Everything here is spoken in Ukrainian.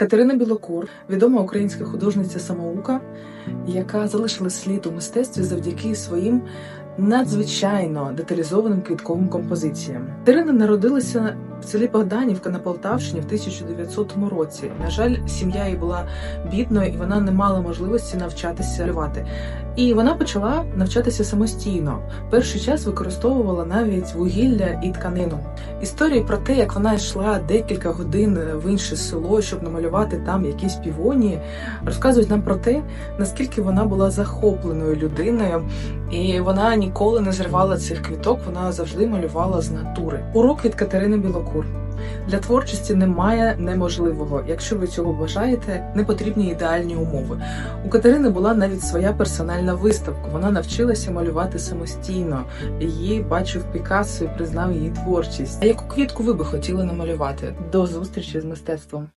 Катерина Білокур, відома українська художниця самоука, яка залишила слід у мистецтві завдяки своїм надзвичайно деталізованим квітковим композиціям. Катерина народилася в селі Богданівка на Полтавщині в 1900 році. На жаль, сім'я її була бідною і вона не мала можливості навчатися малювати. І вона почала навчатися самостійно. Перший час використовувала навіть вугілля і тканину. Історії про те, як вона йшла декілька годин в інше село, щоб намалювати там якісь півонії, розказують нам про те, наскільки вона була захопленою людиною, і вона ніколи не зривала цих квіток, вона завжди малювала з натури. Урок від Катерини Білокур. Для творчості немає неможливого. Якщо ви цього бажаєте, не потрібні ідеальні умови. У Катерини була навіть своя персональна виставка. Вона навчилася малювати самостійно. Її бачив Пікассо і признав її творчість. А яку квітку ви би хотіли намалювати? До зустрічі з мистецтвом.